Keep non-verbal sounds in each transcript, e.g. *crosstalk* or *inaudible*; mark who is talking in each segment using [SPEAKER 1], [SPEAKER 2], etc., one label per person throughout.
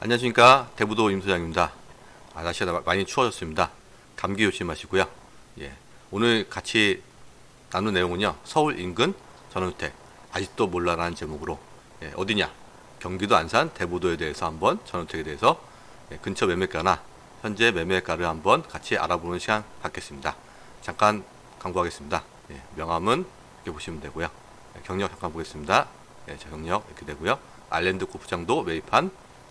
[SPEAKER 1] 안녕하십니까 대부도 임소장입니다. 아, 날씨가 마- 많이 추워졌습니다. 감기 조심하시고요. 예, 오늘 같이 나눈 내용은요. 서울 인근 전원주택 아직도 몰라라는 제목으로 예, 어디냐 경기도 안산 대부도에 대해서 한번 전원주택에 대해서 예, 근처 매매가나 현재 매매가를 한번 같이 알아보는 시간 갖겠습니다. 잠깐 광고하겠습니다. 예, 명함은 이렇게 보시면 되고요. 예, 경력 잠깐 보겠습니다. 예, 저 경력 이렇게 되고요. 아일랜드 골프장도 매입한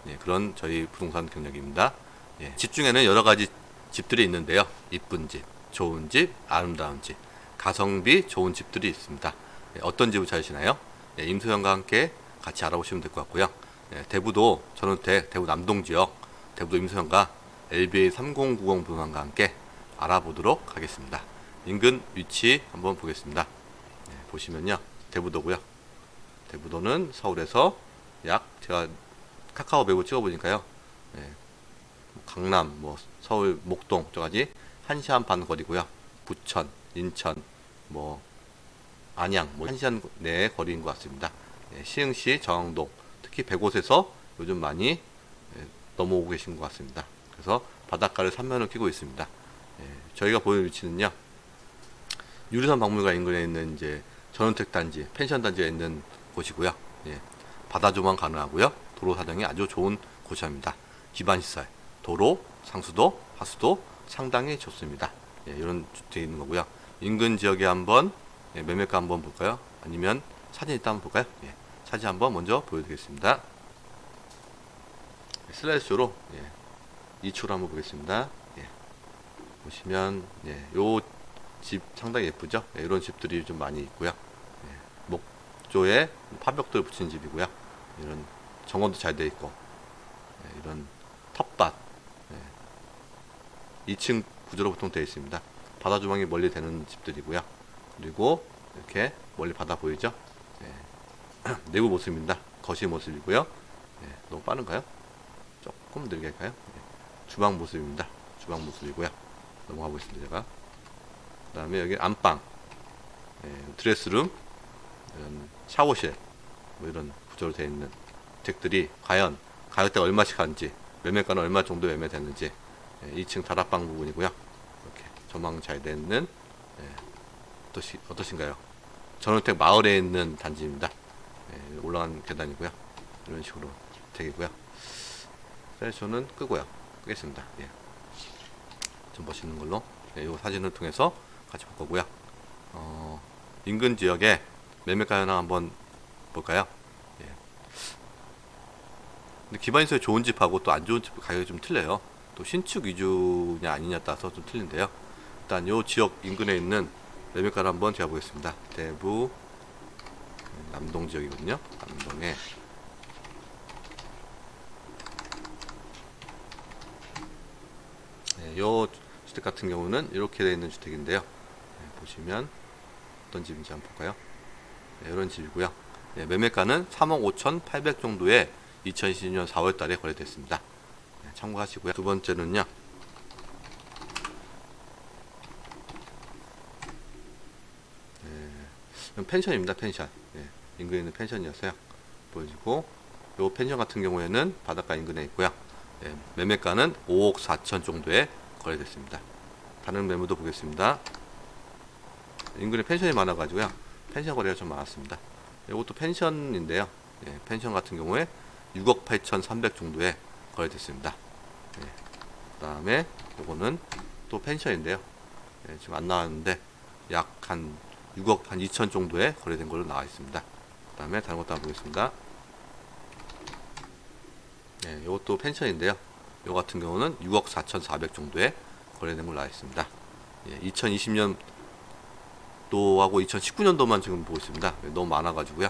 [SPEAKER 1] 예, 그런 저희 부동산 경력입니다. 예, 집 중에는 여러 가지 집들이 있는데요. 이쁜 집, 좋은 집, 아름다운 집, 가성비 좋은 집들이 있습니다. 예, 어떤 집을 찾으시나요? 예, 임소영과 함께 같이 알아보시면 될 것 같고요. 예, 대부도 전원택, 대부 남동 지역, 대부도 임소영과 LBA 3090 부동산과 함께 알아보도록 하겠습니다. 인근 위치 한번 보겠습니다. 예, 보시면요. 대부도고요. 대부도는 서울에서 약 제가 카카오 맵을 찍어보니까요. 예, 강남, 뭐 서울, 목동 저까지 한 시간 반 거리고요. 부천, 인천, 뭐 안양, 뭐한 시간 내의 거리인 것 같습니다. 예, 시흥시, 정릉동, 특히 100곳에서 요즘 많이 예, 넘어오고 계신 것 같습니다. 그래서 바닷가를 삼면을 끼고 있습니다. 예, 저희가 보이는 위치는요. 유리산 박물관 인근에 있는 이제 전원택 단지, 펜션 단지에 있는 곳이고요. 예, 바다 조망 가능하고요. 도로 사정이 아주 좋은 곳입니다. 기반 시설, 도로, 상수도, 하수도 상당히 좋습니다. 예, 이런 주택이 있는 거고요. 인근 지역에 한번 예, 매매가 한번 볼까요? 아니면 사진 일단 한번 볼까요? 예, 사진 한번 먼저 보여드리겠습니다. 예, 슬라이드쇼로 예, 2초로 한번 보겠습니다. 예, 보시면 예, 요집 상당히 예쁘죠? 예, 이런 집들이 좀 많이 있고요. 예, 목조에 파벽돌 붙인 집이고요. 이런 정원도 잘 돼 있고 예, 이런 텃밭 예, 2층 구조로 보통 되어 있습니다. 바다 조망이 멀리 되는 집들이고요. 그리고 이렇게 멀리 바다 보이죠? 예, *clears throat* 내부 모습입니다. 거실 모습이고요. 예, 너무 빠른가요? 조금 느리게 할까요? 예, 주방 모습입니다. 주방 모습이고요. 넘어가 보겠습니다. 제가. 그 다음에 여기 안방, 예, 드레스룸, 이런 샤워실, 뭐 이런 구조로 되어 있는 주택들이 과연 가격대가 얼마씩 하는지, 매매가는 얼마 정도 매매되는지, 예, 2층 다락방 부분이고요. 이렇게 조망 잘 되는, 예, 어떠시, 어떠신가요? 전원택 마을에 있는 단지입니다. 예, 올라간 계단이고요. 이런 식으로 되겠고요. 저는 끄고요. 끄겠습니다. 예. 좀 멋있는 걸로 예, 이 사진을 통해서 같이 볼 거고요. 어, 인근 지역에 매매가나 한번 볼까요? 예. 근데 기반시설 좋은 집하고 또 안 좋은 집 가격이 좀 틀려요. 또 신축 위주냐 아니냐 따라서 좀 틀린데요. 일단 이 지역 인근에 있는 매매가를 한번 제가 보겠습니다. 대부 음, 남동 지역이거든요. 남동에 네, 요 주택 같은 경우는 이렇게 되어 있는 주택인데요. 네, 보시면 어떤 집인지 한번 볼까요? 네, 이런 집이고요. 네, 매매가는 3억 5천8백 정도에 2020년 4월 달에 거래됐습니다. 네, 참고하시고요. 두 번째는요. 네, 펜션입니다. 펜션. 네, 인근에 있는 펜션이었어요. 보여지고 요 펜션 같은 경우에는 바닷가 인근에 있고요. 네, 매매가는 5억 4천 정도에 거래됐습니다. 다른 매물도 보겠습니다. 인근에 펜션이 많아가지고요. 펜션 거래가 좀 많았습니다. 이것도 펜션인데요. 예, 펜션 같은 경우에 6억 8천3백 정도에 거래됐습니다. 예, 그 다음에 요거는 또 펜션인데요. 예, 지금 안 나왔는데 약 한 6억 한 2천 정도에 거래된 걸로 나와 있습니다. 그 다음에 다른 것도 한번 보겠습니다. 예, 이것도 펜션인데요. 요 같은 경우는 6억 4,400 정도에 거래된 걸로 나와 있습니다. 예, 2020년 도하고 2019년도만 지금 보고 있습니다. 예, 너무 많아가지고요.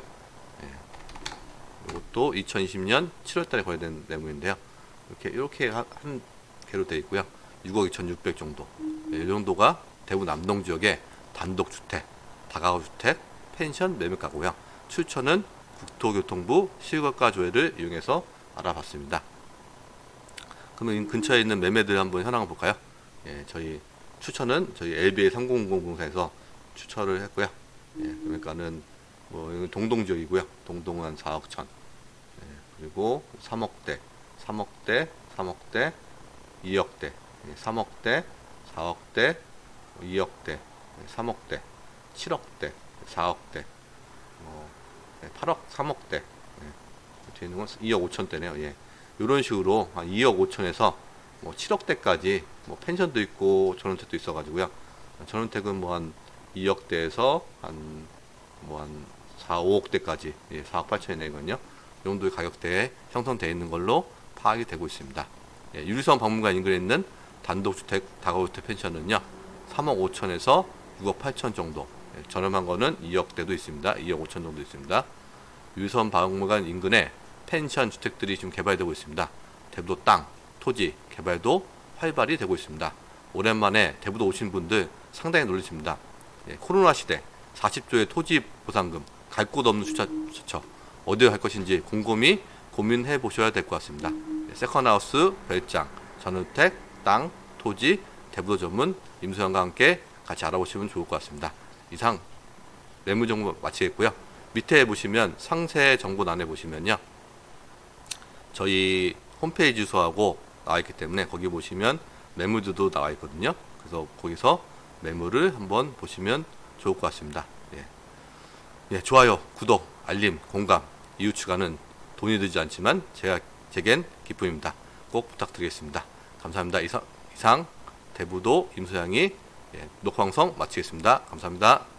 [SPEAKER 1] 예, 이것도 2020년 7월달에 거래된 내용인데요. 이렇게 이렇게 한, 한 개로 되어 있고요. 6억 2,600 정도. 예, 이 정도가 대구 남동 지역의 단독 주택, 다가구 주택, 펜션 매매가고요. 출처는 국토교통부 실거가 조회를 이용해서 알아봤습니다. 그러면 이 근처에 있는 매매들 한번 현황을 볼까요? 예, 저희 추천은 저희 LBA 3000 공사에서 추천을 했고요. 예, 그러니까는 뭐 동동 지역이고요. 동동은 한 4억 천. 예, 그리고 3억대, 3억대, 3억대, 2억대, 예, 3억대, 4억대, 2억대, 3억대, 7억대, 4억대, 뭐, 8억, 3억대, 예, 뒤에 있는 건 2억 5천대네요. 예. 이런 식으로 한 2억 5천에서 뭐 7억대까지 뭐 펜션도 있고 전원택도 있어가지고요. 전원택은 뭐 한 2억대에서 한 뭐한 4, 5억대까지 예, 4억 8천이 내거든요. 이 정도의 가격대에 형성되어 있는 걸로 파악이 되고 있습니다. 예, 유리선 박물관 인근에 있는 단독주택 다가구주택 펜션은요 3억 5천에서 6억 8천 정도 예, 저렴한 거는 2억대도 있습니다. 2억 5천 정도 있습니다. 유선 박물관 인근에 펜션 주택들이 지금 개발되고 있습니다. 대부도 땅, 토지 개발도 활발히 되고 있습니다. 오랜만에 대부도 오신 분들 상당히 놀라십니다. 예, 코로나 시대 40조의 토지 보상금 갈 곳 없는 수차, 수처 어디에 갈 것인지 곰곰이 고민해 보셔야 될 것 같습니다. 예, 세컨하우스, 별장, 전원주택, 땅, 토지, 대부도 전문 임수영과 함께 같이 알아보시면 좋을 것 같습니다. 이상 매물 정보 마치겠고요. 밑에 보시면 상세 정보란에 보시면요. 저희 홈페이지 주소하고 나와 있기 때문에 거기 보시면 매물들도 나와 있거든요. 그래서 거기서 매물을 한번 보시면 좋을 것 같습니다. 예. 예, 좋아요, 구독, 알림, 공감, 이웃 추가는 돈이 들지 않지만 제가 제겐 기쁨입니다. 꼭 부탁드리겠습니다. 감사합니다. 이상, 이상 대부도 임소양이 예, 녹화 방송 마치겠습니다. 감사합니다.